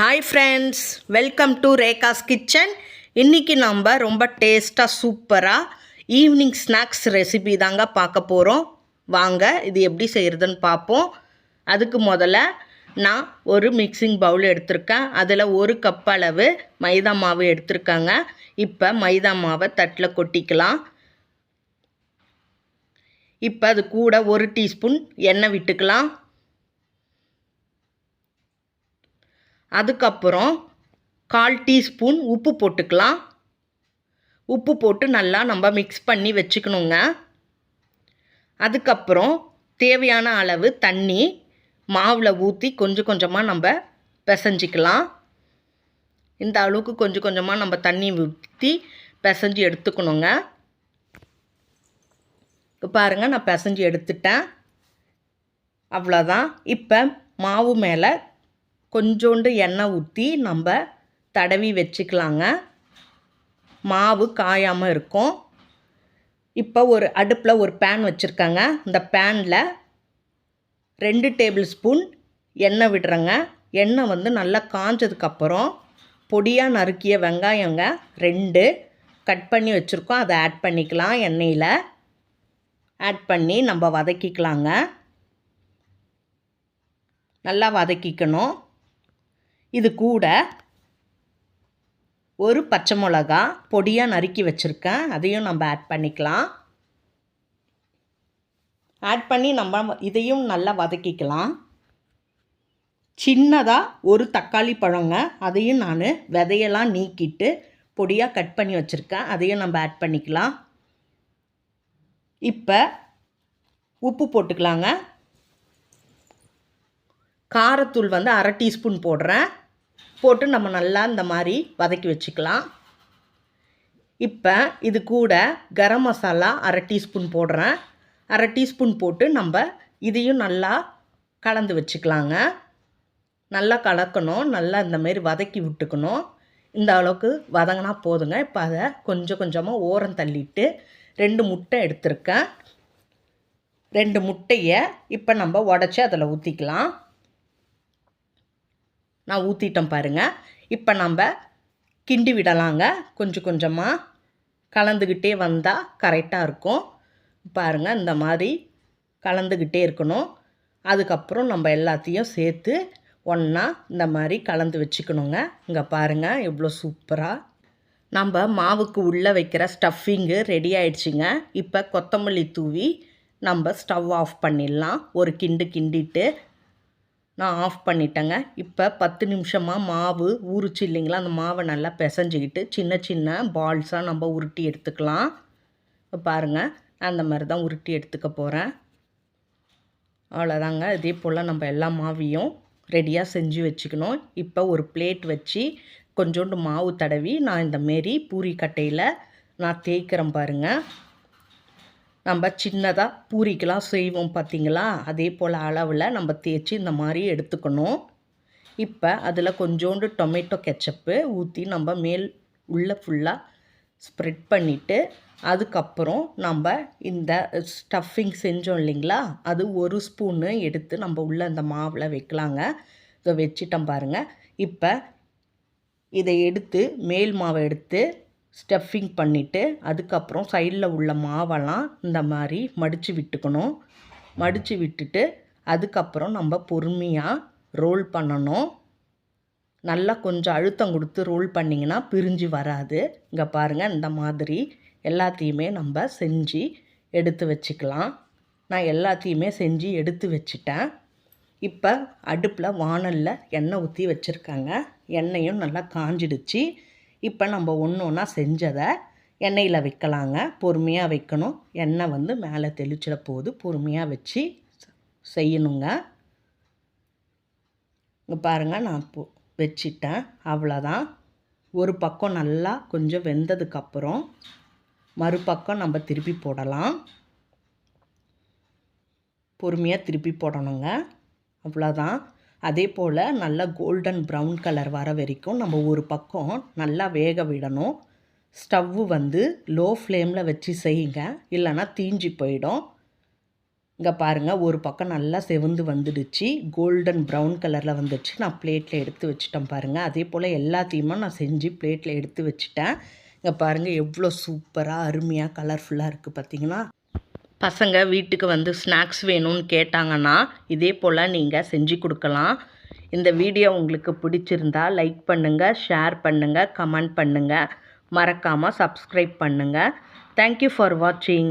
Hi friends welcome to Rekha's kitchen இன்றைக்கி நம்ம ரொம்ப டேஸ்ட்டாக சூப்பராக ஈவினிங் ஸ்நாக்ஸ் ரெசிபி தாங்க பார்க்க போகிறோம் வாங்க இது எப்படி செய்கிறதுன்னு பார்ப்போம். அதுக்கு முதல்ல நான் ஒரு மிக்சிங் பவுல் எடுத்திருக்கேன். அதில் ஒரு கப் அளவு மைதா மாவு எடுத்திருக்காங்க. இப்போ மைதா மாவை தட்டில் கொட்டிக்கலாம். இப்போ அது கூட ஒரு டீஸ்பூன் எண்ணெய் விட்டுக்கலாம். அதுக்கப்புறம் கால் டீஸ்பூன் உப்பு போட்டுக்கலாம். உப்பு போட்டு நல்லா நம்ம மிக்ஸ் பண்ணி வச்சுக்கணுங்க. அதுக்கப்புறம் தேவையான அளவு தண்ணி மாவில் ஊற்றி கொஞ்சம் கொஞ்சமாக நம்ம பிசைஞ்சிக்கலாம். இந்த அளவுக்கு கொஞ்சம் கொஞ்சமாக நம்ம தண்ணி ஊற்றி பிசைஞ்சு எடுத்துக்கணுங்க. இப்போ பாருங்கள் நான் பிசைஞ்சு எடுத்துட்டேன். அவ்வளோதான் இப்போ மாவு மேலே கொஞ்சோண்டு எண்ணெய் ஊற்றி நம்ம தடவி வச்சுக்கலாங்க. மாவு காயாமல் இருக்கும். இப்போ ஒரு அடுப்பில் ஒரு பேன் வச்சுருக்காங்க. இந்த பேனில் ரெண்டு டேபிள் ஸ்பூன் எண்ணெய் விடுறேங்க. எண்ணெய் வந்து நல்லா காஞ்சதுக்கப்புறம் பொடியாக நறுக்கிய வெங்காயங்க ரெண்டு கட் பண்ணி வச்சுருக்கோம். அதை ஆட் பண்ணிக்கலாம் எண்ணெயில். ஆட் பண்ணி நம்ம வதக்கிக்கலாங்க. நல்லா வதக்கிக்கணும். இது கூட ஒரு பச்சை மிளகா பொடியாக நறுக்கி வச்சுருக்கேன். அதையும் நம்ம ஆட் பண்ணிக்கலாம். ஆட் பண்ணி நம்ம இதையும் நல்லா வதக்கிக்கலாம். சின்னதாக ஒரு தக்காளி பழங்க அதையும் நான் விதையெல்லாம் நீக்கிட்டு பொடியாக கட் பண்ணி வச்சுருக்கேன். அதையும் நம்ம ஆட் பண்ணிக்கலாம். இப்போ உப்பு போட்டுக்கலாங்க. காரத்தூள் வந்து அரை டீஸ்பூன் போடுறேன். போட்டு நம்ம நல்லா இந்த மாதிரி வதக்கி வச்சுக்கலாம். இப்போ இது கூட கரம் மசாலா அரை டீஸ்பூன் போடுறேன். அரை டீஸ்பூன் போட்டு நம்ம இதையும் நல்லா கலந்து வச்சுக்கலாங்க. நல்லா கலக்கணும். நல்லா இந்தமாரி வதக்கி விட்டுக்கணும். இந்த அளவுக்கு வதங்கினா போதுங்க. இப்போ அதை கொஞ்சம் கொஞ்சமாக ஓரம் தள்ளிட்டு ரெண்டு முட்டை எடுத்திருக்கேன். ரெண்டு முட்டையை இப்போ நம்ம உடச்சி அதில் ஊற்றிக்கலாம் நான் ஊற்றிட்டேன் பாருங்கள் இப்போ நம்ம கிண்டி விடலாங்க. கொஞ்சம் கொஞ்சமாக கலந்துக்கிட்டே வந்தால் கரெக்டாக இருக்கும். பாருங்கள் இந்த மாதிரி கலந்துக்கிட்டே இருக்கணும். அதுக்கப்புறம் நம்ம எல்லாத்தையும் சேர்த்து ஒன்றா இந்த மாதிரி கலந்து வச்சுக்கணுங்க. இங்கே பாருங்கள் எவ்வளோ சூப்பராக நம்ம மாவுக்கு உள்ளே வைக்கிற ஸ்டஃபிங்கு ரெடி ஆயிடுச்சுங்க. இப்போ கொத்தமல்லி தூவி நம்ம ஸ்டவ் ஆஃப் பண்ணிடலாம். ஒரு கிண்டு கிண்டிட்டு நான் ஆஃப் பண்ணிட்டேங்க. இப்போ பத்து நிமிஷமாக மாவு ஊறுச்சு இல்லைங்களா? அந்த மாவை நல்லா பிசைஞ்சிக்கிட்டு சின்ன சின்ன பால்ஸாக நம்ம உருட்டி எடுத்துக்கலாம். இப்போ பாருங்கள் அந்த மாதிரி தான் உருட்டி எடுத்துக்க போகிறேன் அவ்வளோதாங்க. இதே போல் நம்ம எல்லா மாவையும் ரெடியாக செஞ்சு வச்சுக்கணும். இப்போ ஒரு பிளேட் வச்சு கொஞ்சோண்டு மாவு தடவி நான் இந்த மாரி பூரி கட்டையில் நான் தேய்க்கிறேன் பாருங்கள் நம்ம சின்னதாக பூரிக்கெலாம் செய்வோம் பார்த்திங்களா அதே போல் அளவில் நம்ம தேய்ச்சி இந்த மாதிரி எடுத்துக்கணும். இப்போ அதில் கொஞ்சோண்டு டொமேட்டோ கெச்சப்பு ஊற்றி நம்ம மேல் உள்ளே ஃபுல்லாக ஸ்ப்ரெட் பண்ணிவிட்டு அதுக்கப்புறம் நம்ம இந்த ஸ்டஃபிங் செஞ்சோம் இல்லைங்களா? அது ஒரு ஸ்பூனு எடுத்து நம்ம உள்ளே அந்த மாவில் வைக்கலாங்க. இதை வச்சிட்டோம் பாருங்கள் இப்போ இதை எடுத்து மேல் மாவை எடுத்து ஸ்டஃபிங் பண்ணிவிட்டு அதுக்கப்புறம் சைடில் உள்ள மாவெல்லாம் இந்த மாதிரி மடித்து விட்டுக்கணும். மடித்து விட்டுட்டு அதுக்கப்புறம் நம்ம பொறுமையாக ரோல் பண்ணணும். நல்லா கொஞ்சம் அழுத்தம் கொடுத்து ரோல் பண்ணிங்கன்னா பிரிஞ்சு வராது. இங்கே பாருங்கள் இந்த மாதிரி எல்லாத்தையுமே நம்ம செஞ்சு எடுத்து வச்சுக்கலாம். நான் எல்லாத்தையுமே செஞ்சு எடுத்து வச்சுட்டேன். இப்போ அடுப்பில் வானலில் எண்ணெய் ஊற்றி வச்சுருக்காங்க. எண்ணெயும் நல்லா காஞ்சிடுச்சு. இப்போ நம்ம ஒன்று ஒன்றா செஞ்சதை எண்ணெயில் வைக்கலாங்க. பொறுமையாக வைக்கணும். எண்ணெய் வந்து மேலே தெளிச்சிட போது பொறுமையாக வச்சு செய்யணுங்க. இங்கே பாருங்கள் நான் போ வச்சிட்டேன். அவ்வளோதான் ஒரு பக்கம் நல்லா கொஞ்சம் வெந்ததுக்கப்புறம் மறுபக்கம் நம்ம திருப்பி போடலாம். பொறுமையாக திருப்பி போடணுங்க. அவ்வளோதான் அதே போல் நல்லா கோல்டன் ப்ரௌன் கலர் வர வரைக்கும் நம்ம ஒரு பக்கம் நல்லா வேக விடணும். ஸ்டவ்வு வந்து லோ ஃப்ளேமில் வச்சு செய்யுங்க. இல்லைன்னா தீஞ்சு போயிடும். இங்கே பாருங்கள் ஒரு பக்கம் நல்லா செவந்து வந்துடுச்சு. கோல்டன் ப்ரௌன் கலரில் வந்துடுச்சு. நான் பிளேட்டில் எடுத்து வச்சுட்டேன் பாருங்கள் அதே போல் எல்லாத்தையுமே நான் செஞ்சு பிளேட்டில் எடுத்து வச்சுட்டேன். இங்கே பாருங்கள் எவ்வளோ சூப்பராக அருமையாக கலர்ஃபுல்லாக இருக்குது பார்த்தீங்கன்னா பசங்க வீட்டுக்கு வந்து ஸ்நாக்ஸ் வேணும்னு கேட்டாங்கன்னா இதே போல் நீங்கள் செஞ்சு கொடுக்கலாம். இந்த வீடியோ உங்களுக்கு பிடிச்சிருந்தா லைக் பண்ணுங்கள் ஷேர் பண்ணுங்கள் கமெண்ட் பண்ணுங்கள் மறக்காமல் சப்ஸ்கிரைப் பண்ணுங்கள் தேங்க்யூ ஃபார் வாட்சிங்